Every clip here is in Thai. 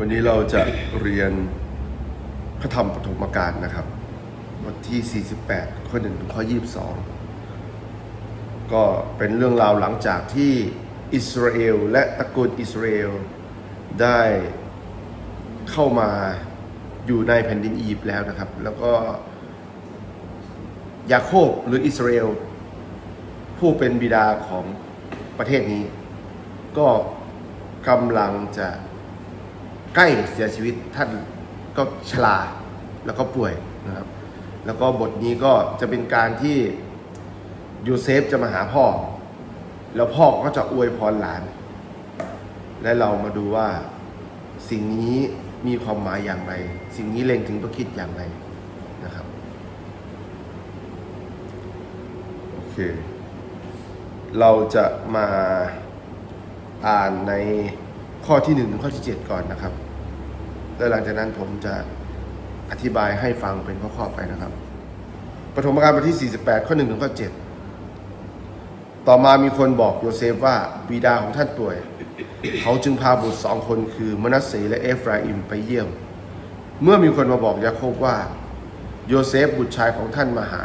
วันนี้เราจะเรียนพระธรรมปฐมกาลนะครับ บทที่ 48 ข้อ1ถึงข้อ 22 ก็เป็นเรื่องราวหลังจากที่อิสราเอลและตระกูลอิสราเอลได้เข้ามาอยู่ในแผ่นดินอียิปต์แล้วนะครับ แล้วก็ยาโคบหรืออิสราเอลผู้เป็นบิดาของประเทศนี้ ก็กำลังจะ ใกล้เสียชีวิตท่านก็ชราแล้วก็ป่วยนะครับ แล้วก็บทนี้ก็จะเป็นการที่โยเซฟจะมาหาพ่อ แล้วพ่อก็จะอวยพรหลาน และเรามาดูว่าสิ่งนี้มีความหมายอย่างไร สิ่งนี้เล็งถึงพระคิดอย่างไรนะครับ โอเค เราจะมาอ่านในข้อที่1ถึงข้อที่ 7 ก่อนนะครับ แล้วหลังจากนั้นผมจะอธิบายให้ฟังเป็นข้อๆไปนะครับ ปฐมกาลบทที่ 48 ข้อ1ถึงข้อ7ต่อมามีคนบอกโยเซฟว่าบิดาของท่านป่วย เขาจึงพาบุตรสองคนคือมนัสเสและเอฟราอิมไปเยี่ยม เมื่อมีคนมาบอกยาโคบว่า โยเซฟบุตรชายของท่านมาหา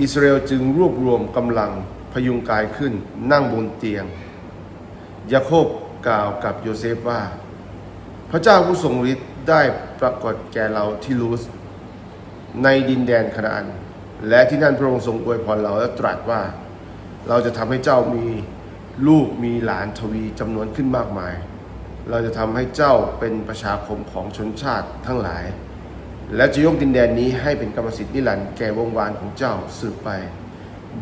อิสราเอลจึงรวบรวมกำลังพยุงกายขึ้นนั่งบนเตียงยาโคบกล่าวกับโยเซฟว่า พระเจ้าผู้ทรงฤทธิ์ได้ปรากฏแก่เราที่ลูสในดินแดนคานาอันและที่นั่นพระองค์ทรงอวยพรเราและตรัสว่า เราจะทำให้เจ้ามีลูกมีหลานทวีจำนวนขึ้นมากมาย เราจะทำให้เจ้าเป็นประชาคมของชนชาติทั้งหลาย และจะยกดินแดนนี้ให้เป็นกรรมสิทธิ์นิรันดร์แก่วงวานของเจ้าสืบไป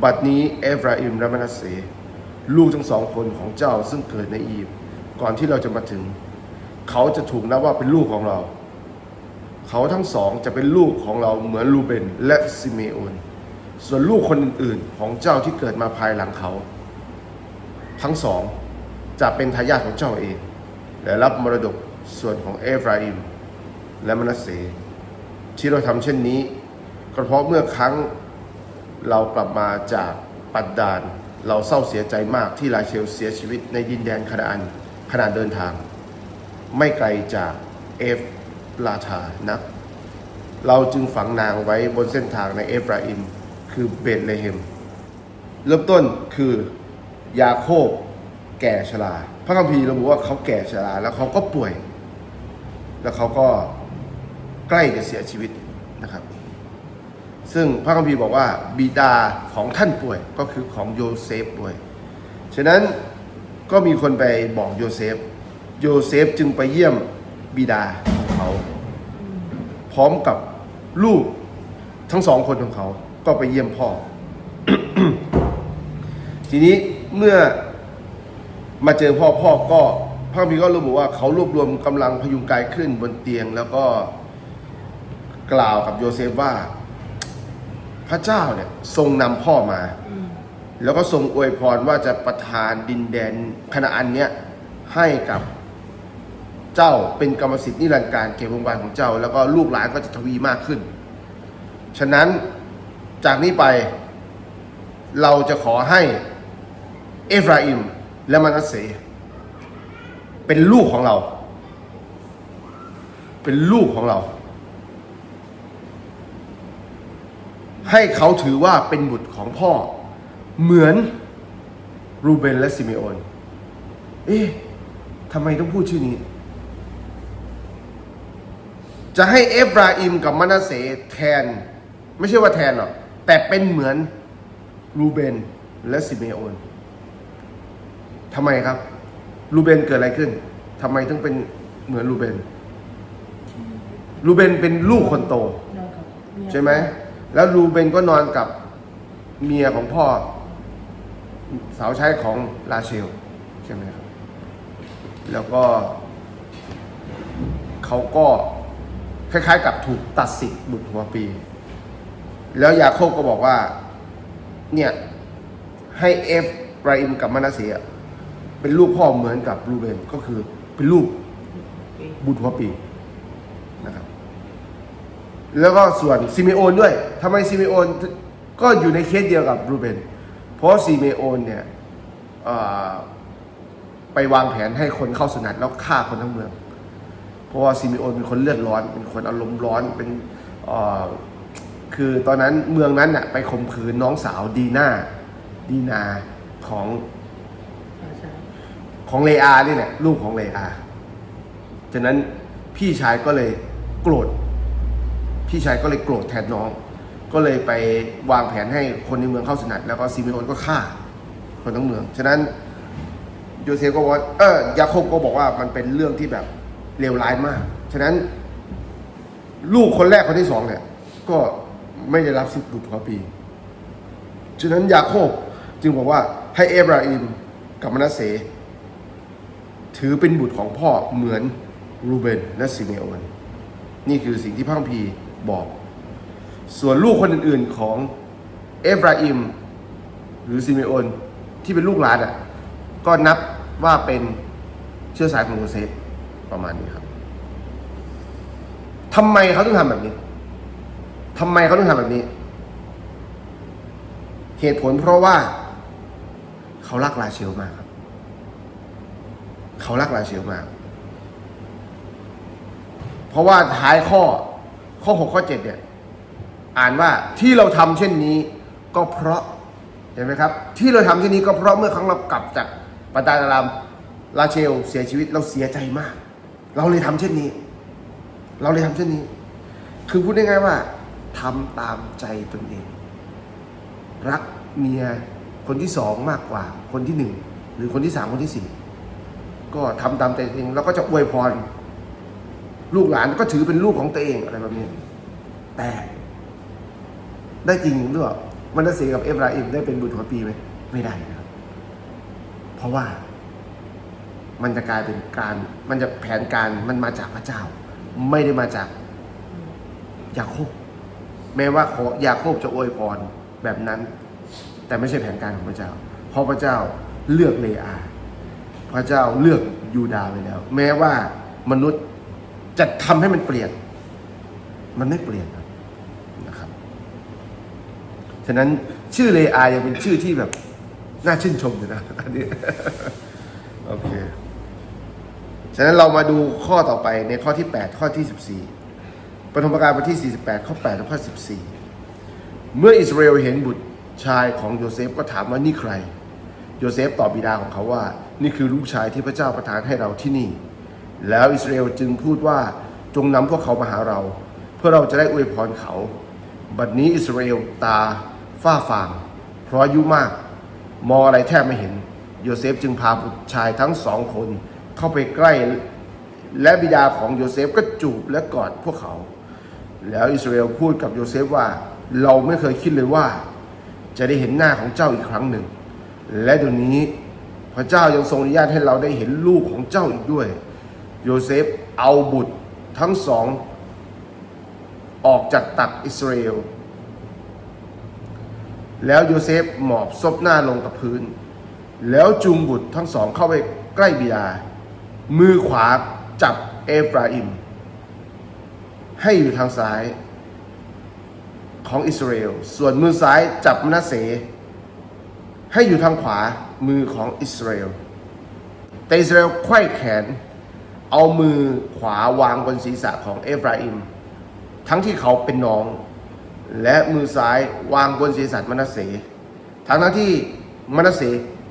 บัดนี้เอฟราอิมและมนัสเสลูกทั้งสองคนของเจ้าซึ่งเกิดในอียิปต์ก่อนที่เราจะมาถึง เขาจะถูกนับว่าเป็นลูกของเรา เขาทั้งสองจะเป็นลูกของเราเหมือนลูเบนและซิเมโอน ส่วนลูกคนอื่นๆ ของเจ้าที่เกิดมาภายหลังเขา ทั้งสองจะเป็นทายาทของเจ้าเอง และรับมรดกส่วนของเอฟราอิม และมนัสเส ที่เราทำเช่นนี้ก็เพราะเมื่อครั้งเรากลับมาจากปัดดาน เราเศร้าเสียใจมากที่ลาเชลเสียชีวิตในดินแดนคานาอันขณะเดินทาง ไม่ไกลจากเอฟลาธานัก เราจึงฝังนางไว้บนเส้นทางในเอฟราอิม คือเบธเลเฮม เริ่มต้นคือยาโคบแก่ชรา พระคัมภีร์ระบุว่าเขาแก่ชรา แล้วเขาก็ป่วย แล้วเขาก็ใกล้จะเสียชีวิตนะครับ ซึ่งพระคัมภีร์บอกว่าบิดาของท่านป่วยก็คือของโยเซฟป่วย ฉะนั้นก็มีคนไปบอกโยเซฟ โยเซฟจึงไปเยี่ยมบิดาของเขา พร้อมกับลูกทั้งสองคนของเขา ก็ไปเยี่ยมพ่อ ทีนี้เมื่อมาเจอพ่อพ่อก็พระคัมภีร์ก็ระบุว่าเขารวบรวมกำลังพยุงกายขึ้นบนเตียง แล้วก็กล่าวกับโยเซฟว่า พระเจ้าเนี่ยทรงนำพ่อมา แล้วก็ทรงอวยพรว่าจะประทานดินแดนคณาอันเนี้ยให้กับ เจ้าเป็นกรรมสิทธิ์นิรันดร์การเก็บวงวานของเจ้า แล้วก็ลูกหลานก็จะทวีมากขึ้น ฉะนั้นจากนี้ไปเราจะขอให้เอฟราอิมและมานัสเสเป็นลูกของเรา เป็นลูกของเรา ให้เขาถือว่าเป็นบุตรของพ่อ เหมือนรูเบนและซิเมโอน เอ๊ะทำไมต้องพูดชื่อนี้ จะให้เอฟราอิมกับมานาเสแทน ไม่ใช่ว่าแทนหรอก แต่เป็นเหมือนรูเบนและซิเมโอนทำไมครับ รูเบนเกิดอะไรขึ้นทำไมถึงเป็นเหมือนรูเบนรูเบนเป็นลูกคนโตนอนกับเยใช่ไหม แล้วรูเบนก็นอนกับเมียของพ่อ สาวใช้ของลาเชล ใช่ไหมครับ แล้วก็เขาก็ คล้ายๆ กับถูกตัดสิทธิ์บุตรหัวปี แล้วยาโคบก็บอกว่า เนี่ย ให้เอฟไรอิมกับมานาเสียเป็นลูกพ่อเหมือนกับรูเบนก็คือเป็นลูกบุตรหัวปีนะครับ แล้วก็ส่วนซิเมโอนด้วยทำไมซิเมโอนก็อยู่ในเคสเดียวกับรูเบน เพราะซิเมโอนเนี่ยไปวางแผนให้คนเข้าสนัดแล้วฆ่าคนทั้งเมือง ราะว่าซิมิโอนเป็นคนเลือดร้อน เป็นคนอารมณ์ร้อนเป็นเอ่อคือตอนนั้นเมืองนั้นน่ะไปข่มขืนน้องสาวดีน่าดีนาของใช่ของเลอานี่แหละลูกของเลอาฉะนั้นพี่ชายก็เลยโกรธพี่ชายก็เลยโกรธแทนน้อง ก็เลยไปวางแผนให้คนในเมืองเข้าสนัดแล้วก็ซิมิโอนก็ฆ่าคนทั้งเมือง ฉะนั้นโยเซฟก็บอกว่าเออยาโคบก็บอกว่ามันเป็นเรื่องที่แบบ เลวร้ายมาก ฉะนั้น ลูกคนแรกคนที่สองเนี่ย ก็ไม่ได้รับสิทธิ์บุตรพอปี ฉะนั้นยาโคบจึงบอกว่าให้เอบราอิมกับมนาเส ถือเป็นบุตรของพ่อเหมือนรูเบนและซิเมโอนนี่คือสิ่งที่พระคัมภีบอก ส่วนลูกคนอื่นๆของเอบราอิมหรือซิเมโอนที่เป็นลูกหลานอะก็นับว่าเป็นเชื้อสายของโยเซฟ ประมาณนี้ครับทำไมเขาต้องทำแบบนี้ทำไมเขาต้องทำแบบนี้ เหตุผลเพราะว่า เขารักราเชลมากครับ เขารักราเชลมาก เพราะว่าท้ายข้อข้อหกข้อเจ็ดเนี่ย อ่านว่าที่เราทำเช่นนี้ก็เพราะเห็นไหมครับ ที่เราทำเช่นนี้ก็เพราะเมื่อครั้งเรากลับจากปาตานารามราเชลเสียชีวิตเราเสียใจมาก เราเลยทำเช่นนี้ เราเลยทำเช่นนี้ คือพูดง่ายๆว่าทำตามใจตนเอง รักเมียคนที่สองมากกว่า คนที่หนึ่งหรือคนที่สามคนที่สี่ก็ทำตามใจตัวเองแล้วก็จะอวยพร ลูกหลานก็ถือเป็นลูกของตัวเองอะไรแบบนี้แต่ได้จริงหรือเปล่ามันจะเสียกับเอฟราอิมได้เป็นบุตรของปีไหมไม่ได้นะเพราะว่า มันจะกลายเป็นการ มันจะแผนการมันมาจากพระเจ้า ไม่ได้มาจากยาโคบแม้ว่าขอยาโคบจะอวยพรแบบนั้น แต่ไม่ใช่แผนการของพระเจ้า เพราะพระเจ้าเลือกเลอา พระเจ้าเลือกยูดาห์ไว้แล้ว แม้ว่ามนุษย์จะทำให้มันเปลี่ยน มันไม่เปลี่ยนนะครับ ฉะนั้นชื่อเลอายังเป็นชื่อที่แบบน่าชื่นชมอยู่นะอันนี้โอเค ฉะนั้นเรามาดูข้อต่อไปในข้อที่ 8 ข้อที่ 14 ปฐมกาลบทที่ 48 ข้อ 8 และข้อ 14 เมื่ออิสราเอลเห็นบุตรชายของโยเซฟก็ถามว่านี่ใคร โยเซฟตอบบิดาของเขาว่า นี่คือลูกชายที่พระเจ้าประทานให้เราที่นี่ แล้วอิสราเอลจึงพูดว่าจงนำพวกเขามาหาเรา เพื่อเราจะได้อวยพรเขา บัดนี้อิสราเอลตาฝ้าฟาง เพราะอายุมาก มองอะไรแทบไม่เห็น โยเซฟจึงพาบุตรชายทั้งสองคน เข้าไปใกล้ และบิดาของโยเซฟก็จูบและกอดพวกเขา แล้วอิสราเอลพูดกับโยเซฟว่าเราไม่เคยคิดเลยว่า จะได้เห็นหน้าของเจ้าอีกครั้งหนึ่ง และเดี๋ยวนี้พระเจ้ายังทรงอนุญาตให้เราได้เห็นลูกของเจ้าอีกด้วย โยเซฟเอาบุตรทั้งสอง ออกจากตักอิสราเอล แล้วโยเซฟหมอบซบหน้าลงกับพื้น แล้วจูงบุตรทั้งสองเข้าไปใกล้บิดา มือขวาจับเอฟราอิม ให้อยู่ทางซ้ายของอิสราเอล ส่วนมือซ้ายจับมนาเส ให้อยู่ทางขวามือของอิสราเอล แต่อิสราเอลไขว้แขน เอามือขวาวางบนศีรษะของเอฟราอิม ทั้งที่เขาเป็นน้อง และมือซ้ายวางบนศีรษะมนาเส ทั้งทั้งที่มนาเส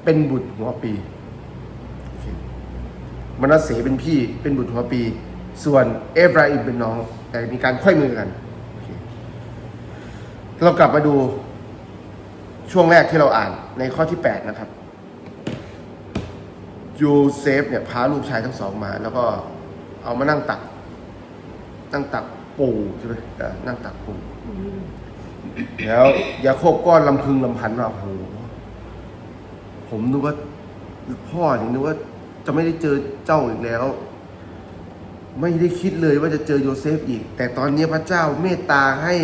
เป็นบุตรหัวปี มนาเสเป็นพี่เป็นบุตรหัวปี ส่วนเอฟราอิมเป็นน้อง แต่มีการไขว้มือกันเรากลับมาดูช่วงแรกที่เราอ่านในข้อที่ 8 นะครับโยเซฟเนี่ยพาลูกชายทั้งสองมา แล้วก็เอามานั่งตัก นั่งตักปูใช่ไหมนั่งตักปูแล้วยาโคบก็ลำพึงลำพันว่าโอ้โหผมนึกว่าพ่อเนี่ยนึกว่า จะไม่ได้เจอเจ้าอีกแล้ว ไม่ได้คิดเลยว่าจะเจอโยเซฟอีก แต่ตอนนี้พระเจ้าเมตตาให้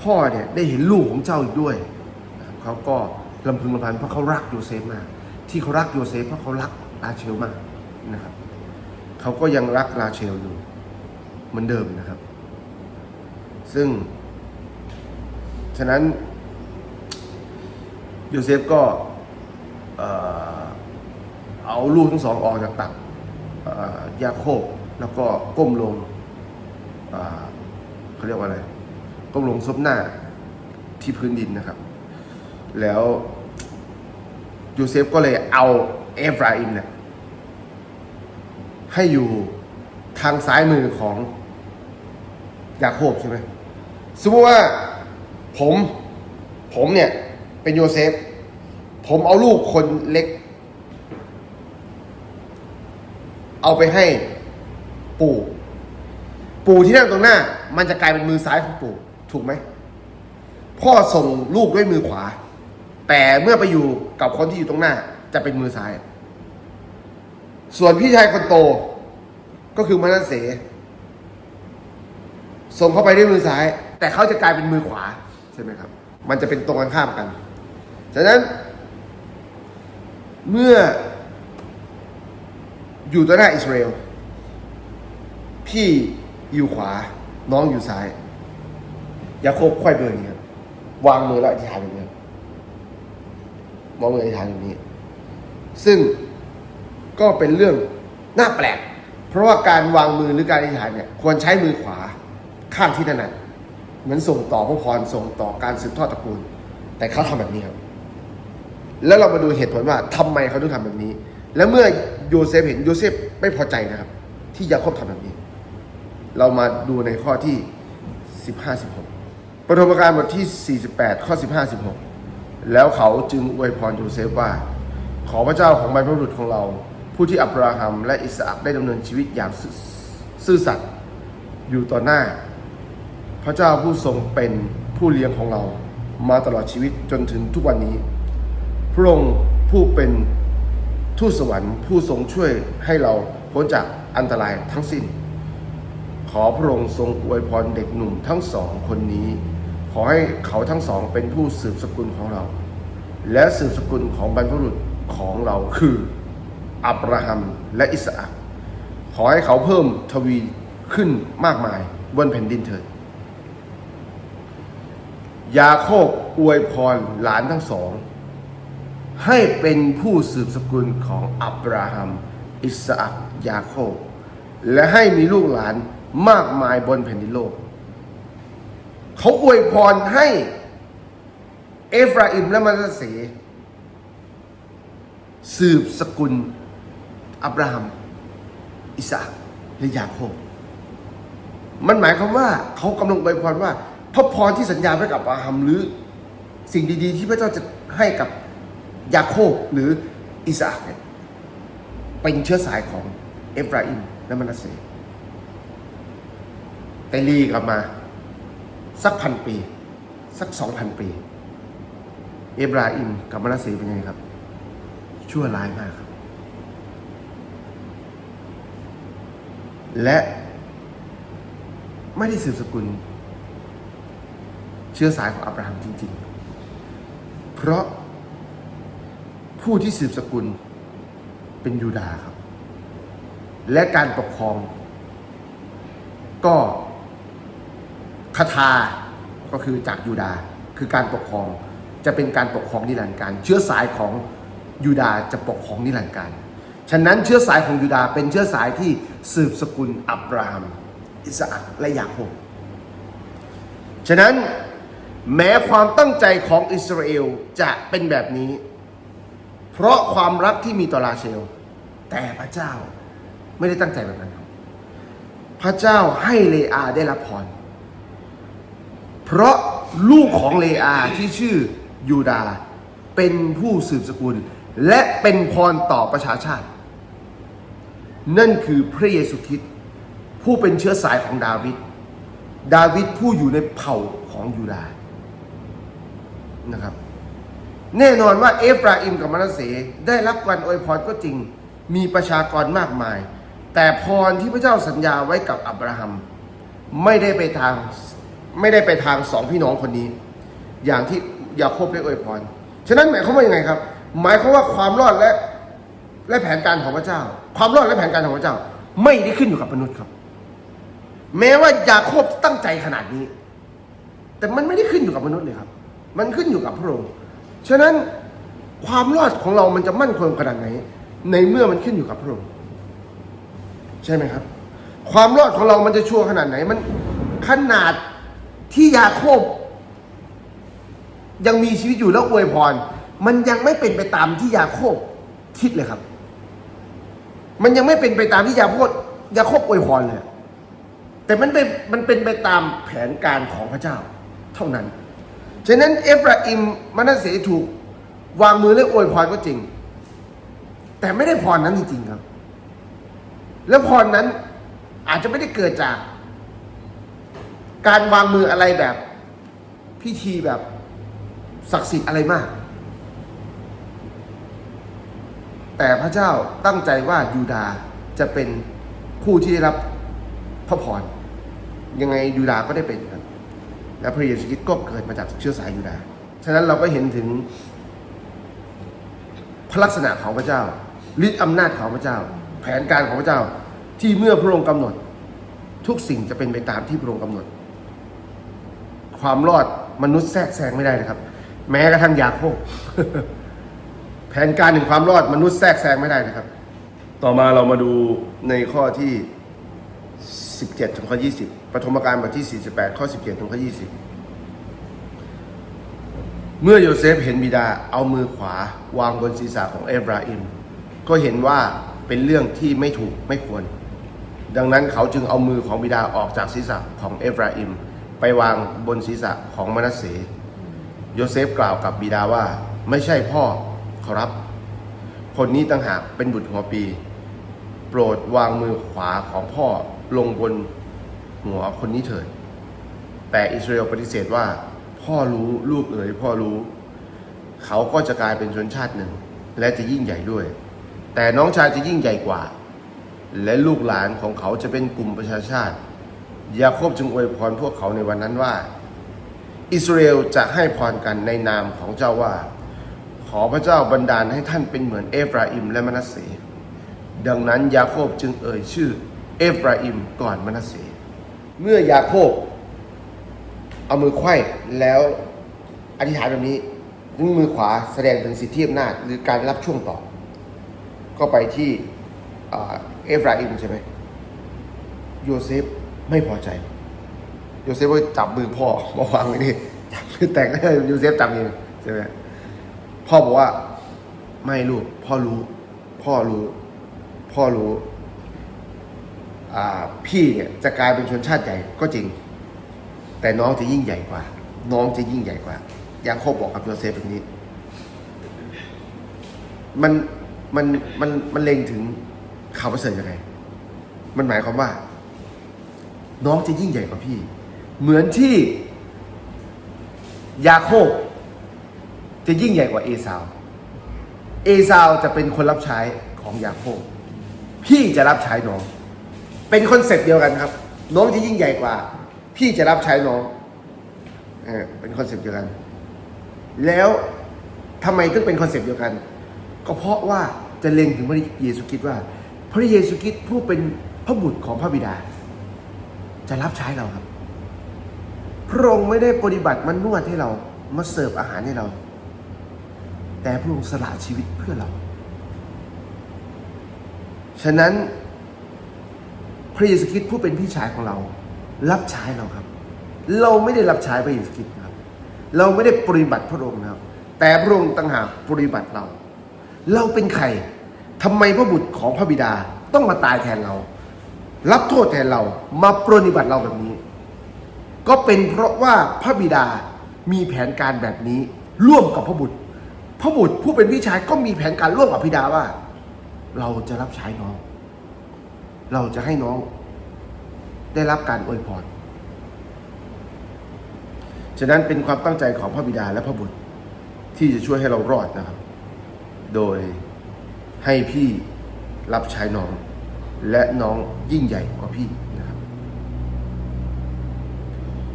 พ่อเนี่ยได้เห็นลูกของเจ้าอีกด้วย เขาก็ลำพึงลำพันเพราะเขารักโยเซฟมาก ที่เขารักโยเซฟเพราะเขารักราเชลมากนะครับ เขาก็ยังรักราเชลอยู่เหมือนเดิมนะครับ ซึ่ง ฉะนั้นโยเซฟก็เอ่อ เอาลูกทั้งสองออกจากตักยาโคบแล้วก็ก้มลงเขาเรียกว่าอะไร ก้มลงซบหน้าที่พื้นดินนะครับ แล้วยูเซฟก็เลยเอาเอฟราอิมเนี่ยให้อยู่ทางซ้ายมือของยาโคบใช่ไหมสมมติว่าผมผมเนี่ยเป็นโยเซฟ ผมเอาลูกคนเล็ก เอาไปให้ปู่ ปู่ที่นั่งตรงหน้า มันจะกลายเป็นมือซ้ายของปู่ ถูกไหม พ่อส่งลูกด้วยมือขวา แต่เมื่อไปอยู่กับคนที่อยู่ตรงหน้า จะเป็นมือซ้าย ส่วนพี่ชายคนโต ก็คือมานาเสส่งเข้าไปด้วยมือซ้าย แต่เขาจะกลายเป็นมือขวาใช่ไหมครับ มันจะเป็นตรงกันข้ามกันฉะนั้น เมื่อ อยู่ต่อหน้าอิสราเอล พี่อยู่ขวา น้องอยู่ซ้าย ยาโคบค่อยเบอร์อย่างนี้ครับวางมือแล้วอธิษฐานอย่างนี้ครับวางมืออธิษฐานอย่างนี้ ซึ่งก็เป็นเรื่องน่าแปลก เพราะว่าการวางมือหรือการอธิษฐานเนี่ยควรใช้มือขวาข้างที่ถนัดเหมือนส่งต่อพระพรส่งต่อการสืบทอดตระกูล แต่เขาทำแบบนี้ครับ แล้วเรามาดูเหตุผลว่าทำไมเขาถึงทำแบบนี้ และเมื่อ โยเซฟเห็นโยเซฟไม่พอใจนะครับ ที่ยาโคบทำแบบนี้ เรามาดูในข้อที่ 15 16ปฐมกาลบทที่ 48 ข้อ 15 16 แล้วเขาจึงอวยพรโยเซฟว่า ขอพระเจ้าของบรรพบุรุษของเรา ผู้ที่อับราฮัมและอิสอัคได้ดำเนินชีวิตอย่างซื่อสัตย์อยู่ต่อหน้า พระเจ้าผู้ทรงเป็นผู้เลี้ยงของเรา มาตลอดชีวิตจนถึงทุกวันนี้ พระองค์ผู้เป็น ทูตสวรรค์ผู้ทรงช่วยให้เราพ้นจากอันตรายทั้งสิ้น ขอพระองค์ทรงอวยพรเด็กหนุ่มทั้งสองคนนี้ ขอให้เขาทั้งสองเป็นผู้สืบสกุลของเรา และสืบสกุลของบรรพบุรุษของเราคืออับราฮัมและอิสอัคขอให้เขาเพิ่มทวีขึ้นมากมายบนแผ่นดินเถิด ยาโคบอวยพรหลานทั้งสอง ให้เป็นผู้สืบสกุลของอับราฮัม อิสอัคยาโคบ และให้มีลูกหลานมากมายบนแผ่นดินโลก เขาอวยพรให้เอฟราอิมและมานาเสสืบสกุลอับราฮัม อิสอัคและยาโคบ มันหมายความว่าเขากำลังอวยพรว่าพระพรที่สัญญาไว้กับอับราฮัมหรือ สิ่งดีๆ ที่พระเจ้าจะให้กับ ยาโคบหรืออิสอัคเนี่ยเป็นเชื้อสายของเอฟราอิมและมานาเสแต่ลีกลับมา สักพันปี สักสองพันปี เอบราอิมกับมานาเสเป็นยังไงครับ ชั่วร้ายมากครับ และไม่ได้สืบสกุล เชื้อสายของอับราฮัมจริง ๆ เพราะ ผู้ที่สืบสกุลเป็นยูดาห์ครับ และการปกครอง ก็คาทาก็คือจากยูดาห์คือการปกครองจะเป็นการปกครองนิรันดร์การ เชื้อสายของยูดาห์จะปกครองนิรันดร์การ ฉะนั้นเชื้อสายของยูดาห์เป็นเชื้อสายที่สืบสกุลอับราฮัม อิสอัคและยาโคบฉะนั้นแม้ความตั้งใจของอิสราเอลจะเป็นแบบนี้ เพราะความรักที่มีต่อราเชล แต่พระเจ้าไม่ได้ตั้งใจแบบนั้นครับพระเจ้าให้เลอาได้รับพร เพราะลูกของเลอาที่ชื่อยูดาเป็นผู้สืบสกุล และเป็นพรต่อประชาชาติ นั่นคือพระเยซูคริสต์ผู้เป็นเชื้อสายของดาวิดดาวิดผู้อยู่ในเผ่าของยูดานะครับ แน่นอนว่าเอฟราอิมกับมานาเสได้รับการอวยพรก็จริง มีประชากรมากมาย แต่พรที่พระเจ้าสัญญาไว้กับอับราฮัม ไม่ได้ไปทางไม่ได้ไปทางสองพี่น้องคนนี้ อย่างที่ยาโคบได้อวยพร ฉะนั้นหมายความว่ายังไงครับ หมายความว่าความรอดและและแผนการของพระเจ้า ความรอดและแผนการของพระเจ้า ไม่ได้ขึ้นอยู่กับมนุษย์ครับ แม้ว่ายาโคบตั้งใจขนาดนี้ แต่มันไม่ได้ขึ้นอยู่กับมนุษย์เลยครับ มันขึ้นอยู่กับพระองค์ ฉะนั้นความรอดของเรามันจะมั่นคงขนาดไหน ในเมื่อมันขึ้นอยู่กับพระองค์ใช่ไหมครับ ความรอดของเรามันจะชัวร์ขนาดไหน มันขนาดที่ยาโคบ ยังมีชีวิตอยู่แล้วอวยพร มันยังไม่เป็นไปตามที่ยาโคบคิดเลยครับ มันยังไม่เป็นไปตามที่ยาโคบยาโคบอวยพรเลยแต่มันเป็นมันเป็นไปตามแผนการของพระเจ้า เท่านั้น ฉะนั้นเอฟราอิมมานาเสถูก วางมือและอวยพรก็จริง แต่ไม่ได้พรนั้นจริงๆครับ แล้วพรนั้นอาจจะไม่ได้เกิดจาก การวางมืออะไรแบบพิธีแบบศักดิ์สิทธิ์อะไรมาก แต่พระเจ้าตั้งใจว่ายูดาจะเป็นผู้ที่ได้รับพระพรยังไงยูดาก็ได้เป็นครับ และพระเยซูคริสต์ก็เกิดมาจากเชื้อสายยูดาห์ฉะนั้นเราก็เห็นถึงพระลักษณะของพระเจ้าฤทธิ์อำนาจของพระเจ้า แผนการของพระเจ้าที่เมื่อพระองค์กำหนด ทุกสิ่งจะเป็นไปตามที่พระองค์กำหนด ความรอดมนุษย์แทรกแซงไม่ได้นะครับ แม้กระทั่งยาโคบแผนการถึงความรอดมนุษย์แทรกแซงไม่ได้นะครับ ต่อมาเรามาดูในข้อที่ 17ถึงข้อ 20 ฐมกาลบทที่ 48 ข้อ 17 ถึงข้อ 20 เมื่อโยเซฟเห็นบิดาเอามือขวาวางบนศีรษะของเอฟราอิม ก็เห็นว่าเป็นเรื่องที่ไม่ถูกไม่ควร ดังนั้นเขาจึงเอามือของบิดาออกจากศีรษะของเอฟราอิม ไปวางบนศีรษะของมนัสเสโยเซฟกล่าวกับบิดาว่าไม่ใช่พ่อขอรับ คนนี้ต่างหากเป็นบุตรหัวปี โปรดวางมือขวาของพ่อลงบน หัวคนนี้เถิด แต่อิสราเอลปฏิเสธว่า พ่อรู้ลูกเอ๋ยพ่อรู้ เขาก็จะกลายเป็นชนชาติหนึ่ง และจะยิ่งใหญ่ด้วย แต่น้องชายจะยิ่งใหญ่กว่า และลูกหลานของเขาจะเป็นกลุ่มประชาชาติยาโคบจึงอวยพรพวกเขาในวันนั้นว่า อิสราเอลจะให้พรกันในนามของเจ้าว่า ขอพระเจ้าบันดาลให้ท่านเป็นเหมือนเอฟราอิมและมนัสเสดังนั้นยาโคบจึงเอ่ยชื่อเอฟราอิมก่อนมนัสเส เมื่อยาโคบเอามือไขว้แล้วอธิษฐานแบบนี้นิ้วมือขวาแสดงถึงสิทธิอำนาจหรือการรับช่วงต่อ ก็ไปที่เอฟราอิมใช่ไหมโยเซฟไม่พอใจ โยเซฟก็จับมือพ่อมาวางไว้นี่จับมือแตกเลยโยเซฟจับเองใช่ไหมพ่อบอกว่าไม่ลูกพ่อรู้ พ่อรู้ พ่อรู้ พี่เนี่ยจะกลายเป็นชนชาติใหญ่ก็จริง แต่น้องจะยิ่งใหญ่กว่า น้องจะยิ่งใหญ่กว่า ยาโคบบอกกับโยเซฟแบบนี้ มันมันมันมันเล็งถึงข่าวประเสริฐยังไง มันหมายความว่า น้องจะยิ่งใหญ่กว่าพี่ เหมือนที่ยาโคบจะยิ่งใหญ่กว่าเอซาว เอซาวจะเป็นคนรับใช้ของยาโคบพี่จะรับใช้น้อง เป็นคอนเซ็ปต์เดียวกันครับ น้องจะยิ่งใหญ่กว่า พี่จะรับใช้น้องเออเป็นคอนเซ็ปต์เดียวกัน แล้วทำไมถึงเป็นคอนเซ็ปต์เดียวกัน ก็เพราะว่าจะเล็งถึงพระเยซูคริสต์ว่า พระเยซูคริสต์ผู้เป็นพระบุตรของพระบิดา จะรับใช้เราครับ พระองค์ไม่ได้ปฏิบัติมันนวดให้เรามาเสิร์ฟอาหารให้เรา แต่พระองค์สละชีวิตเพื่อเรา ฉะนั้น พระเยซูคริสต์ผู้เป็นพี่ชายของเรา รับใช้เราครับ เราไม่ได้รับใช้พระเยซูคริสต์ครับ เราไม่ได้ปฏิบัติพระองค์นะครับ แต่พระองค์ต่างหากปฏิบัติเรา เราเป็นใครทำไมพระบุตรของพระบิดาต้องมาตายแทนเรา รับโทษแทนเรามาปฏิบัติเราแบบนี้ ก็เป็นเพราะว่าพระบิดามีแผนการแบบนี้ ร่วมกับพระบุตร พระบุตรผู้เป็นพี่ชายก็มีแผนการร่วมกับบิดาว่า เราจะรับใช้น้อง เราจะให้น้องได้รับการอวยพร ฉะนั้นเป็นความตั้งใจของพระบิดาและพระบุตร ที่จะช่วยให้เรารอดนะครับ โดยให้พี่รับใช้น้อง และน้องยิ่งใหญ่กว่าพี่นะครับ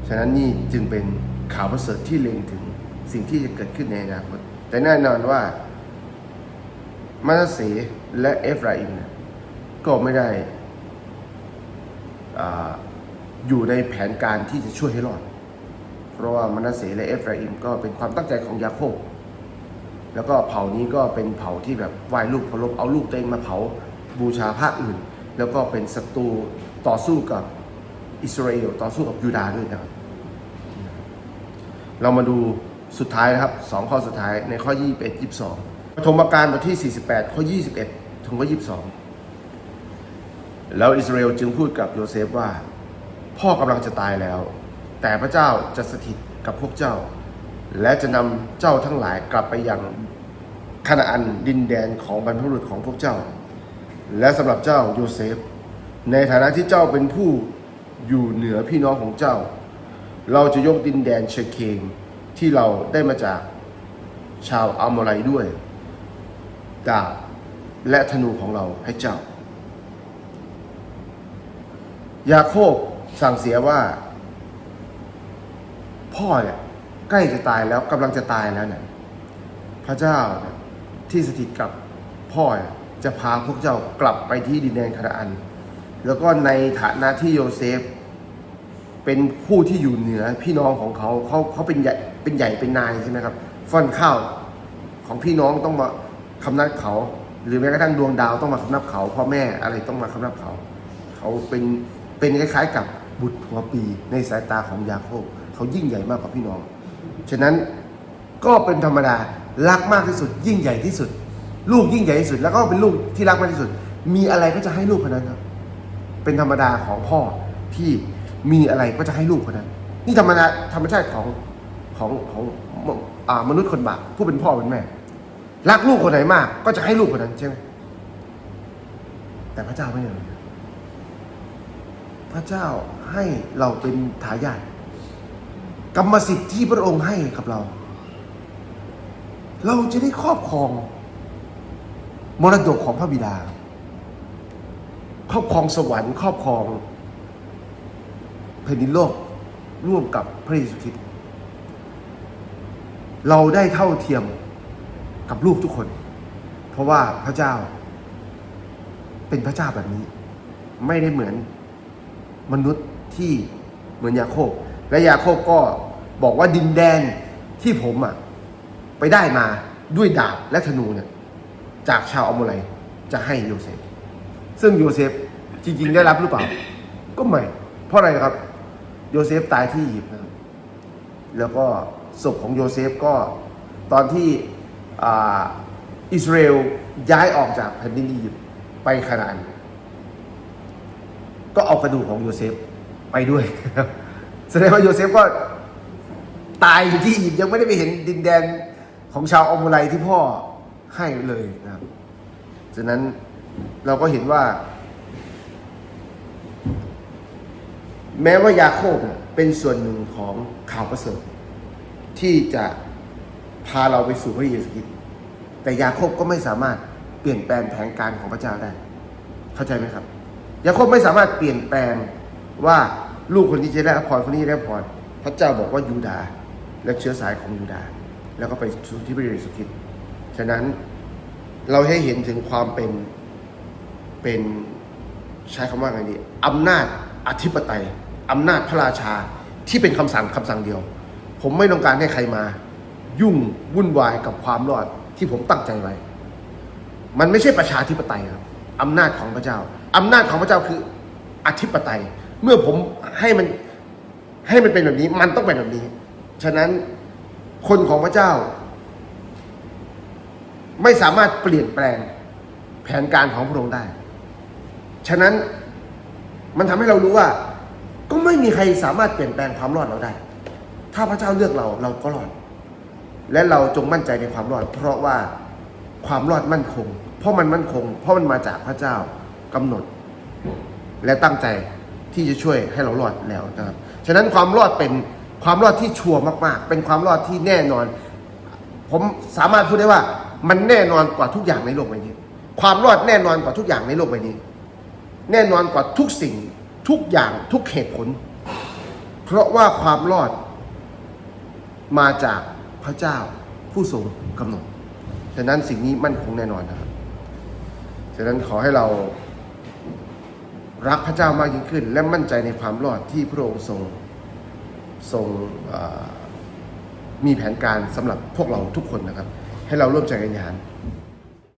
ฉะนั้นนี่จึงเป็นข่าวประเสริฐที่เล็งถึงสิ่งที่จะเกิดขึ้นในอนาคต แต่แน่นอนว่ามานาเสและเอฟราอิมเนี่ยก็ไม่ได้ อยู่ในแผนการที่จะช่วยให้รอด เพราะว่ามานาเสและเอฟราอิมก็เป็นความตั้งใจของยาโคบแล้วก็เผ่านี้ก็เป็นเผ่าที่แบบไหว้ลูกเคารพเอาลูกตัวเองมาเผาบูชาพระอื่น แล้วก็เป็นศัตรูต่อสู้กับอิสราเอลต่อสู้กับยูดาห์ด้วยนะครับ เรามาดูสุดท้ายนะครับสองข้อสุดท้ายในข้อ 21 22ปฐมกาลบทที่ 48 ข้อ 21 ถึงข้อ 22 แล้วอิสราเอลจึงพูดกับโยเซฟว่า พ่อกำลังจะตายแล้ว แต่พระเจ้าจะสถิตกับพวกเจ้า และจะนำเจ้าทั้งหลายกลับไปยังคานาอันดินแดนของบรรพบุรุษของพวกเจ้า และสำหรับเจ้าโยเซฟ ในฐานะที่เจ้าเป็นผู้อยู่เหนือพี่น้องของเจ้า เราจะยกดินแดนเชเคมที่เราได้มาจากชาวอัมโมไรด้วยดาบและธนูของเราให้เจ้า ยาโคบสั่งเสียว่า พ่อเนี่ยใกล้จะตายแล้วกำลังจะตายแล้วเนี่ย พระเจ้าเนี่ยที่สถิตกับพ่อจะพาพวกเจ้ากลับไปที่ดินแดนคานาอัน แล้วก็ในฐานะที่โยเซฟ เป็นผู้ที่อยู่เหนือพี่น้องของเขาเขาเขาเป็นใหญ่เป็นใหญ่เป็นนายใช่ไหมครับฟ่อนข้าวของพี่น้องต้องมาคำนับเขา หรือแม้กระทั่งดวงดาวต้องมาคำนับเขาพ่อแม่อะไรต้องมาคำนับเขา เขาเป็น เป็นคล้ายๆกับบุตรหัวปีในสายตาของยาโคบเขายิ่งใหญ่มากกว่าพี่น้อง ฉะนั้นก็เป็นธรรมดารักมากที่สุด ยิ่งใหญ่ที่สุด ลูกยิ่งใหญ่ที่สุด แล้วก็เป็นลูกที่รักมากที่สุด มีอะไรก็จะให้ลูกคนนั้นครับ เป็นธรรมดาของพ่อที่มีอะไรก็จะให้ลูกคนนั้น นี่ธรรมดาธรรมชาติของของของอมนุษย์คนบาปผู้เป็นพ่อเป็นแม่ รักลูกคนไหนมาก ก็จะให้ลูกคนนั้นใช่ไหมแต่พระเจ้าไม่อย พระเจ้าให้เราเป็นทายาทกรรมสิทธิ์ที่พระองค์ให้กับเรา เราจะได้ครอบครอง มรดกของพระบิดา ครอบครองสวรรค์ ครอบครองแผ่นดินโลกร่วมกับพระเยซูคริสต์เราได้เท่าเทียมกับลูกทุกคน เพราะว่าพระเจ้าเป็นพระเจ้าแบบนี้ ไม่ได้เหมือน มนุษย์ที่เหมือนยาโคบ และยาโคบก็บอกว่าดินแดนที่ผมอะไปได้มาด้วยดาบและธนูเนี่ยจากชาวอโมไรจะให้โยเซฟ ซึ่งโยเซฟจริง ๆ ได้รับหรือเปล่า ก็ไม่ เพราะอะไรครับ โยเซฟตายที่อียิปต์นะครับแล้วก็ศพของโยเซฟก็ตอนที่อิสราเอลย้ายออกจากแผ่นดินอียิปต์ไปคานาอัน ก็เอากระดูกของโยเซฟไปด้วยแสดงว่าโยเซฟก็ตายอยู่ที่อียิปต์ยังไม่ได้ไปเห็นดินแดนของชาวอมไรที่พ่อให้เลยนะครับฉะนั้นเราก็เห็นว่า แม้ว่ายาโคบเนี่ยเป็นส่วนหนึ่งของข่าวประเสริฐที่จะพาเราไปสู่พระเยซูคริสต์แต่ยาโคบก็ไม่สามารถเปลี่ยนแปลงแผนการของพระเจ้าได้ เข้าใจไหมครับ ยาโคบไม่สามารถเปลี่ยนแปลงว่าลูกคนนี้จะได้รับพรคนนี้ได้รับพรพระเจ้าบอกว่ายูดาและเชื้อสายของยูดาแล้วก็ไปสู่ที่พระเยซูคริสต์ฉะนั้นเราให้เห็นถึงความเป็นเป็นใช้คำว่าไงดีอำนาจอธิปไตยอำนาจพระราชาที่เป็นคำสั่งคำสั่งเดียว ผมไม่ต้องการให้ใครมา ยุ่งวุ่นวายกับความรอดที่ผมตั้งใจไว้ มันไม่ใช่ประชาธิปไตยครับอำนาจของพระเจ้า อำนาจของพระเจ้าคืออธิปไตย เมื่อผมให้มันให้มันเป็นแบบนี้ มันต้องเป็นแบบนี้ ฉะนั้นคนของพระเจ้า ไม่สามารถเปลี่ยนแปลงแผนการของพระองค์ได้ ฉะนั้นมันทำให้เรารู้ว่า ก็ไม่มีใครสามารถเปลี่ยนแปลงความรอดเราได้ ถ้าพระเจ้าเลือกเราเราก็รอด และเราจงมั่นใจในความรอด เพราะว่าความรอดมั่นคง เพราะมันมั่นคง เพราะมันมาจากพระเจ้า กำหนด และตั้งใจที่จะช่วยให้เรารอดแล้วนะครับ ฉะนั้นความรอดเป็นความรอดที่ชัวร์มาก ๆ เป็นความรอดที่แน่นอน ผมสามารถพูดได้ว่ามันแน่นอนกว่าทุกอย่างในโลกใบนี้ ความรอดแน่นอนกว่าทุกอย่างในโลกใบนี้ แน่นอนกว่าทุกสิ่งทุกอย่างทุกเหตุผล เพราะว่าความรอดมาจากพระเจ้าผู้ทรงกำหนด ฉะนั้นสิ่งนี้มั่นคงแน่นอนนะครับ ฉะนั้นขอให้เรา รักพระเจ้ามากยิ่งขึ้น และมั่นใจในความรอดที่พระองค์ทรงทรงมีแผนการสำหรับพวกเราทุกคนนะครับ ให้เราร่วมใจกันยาน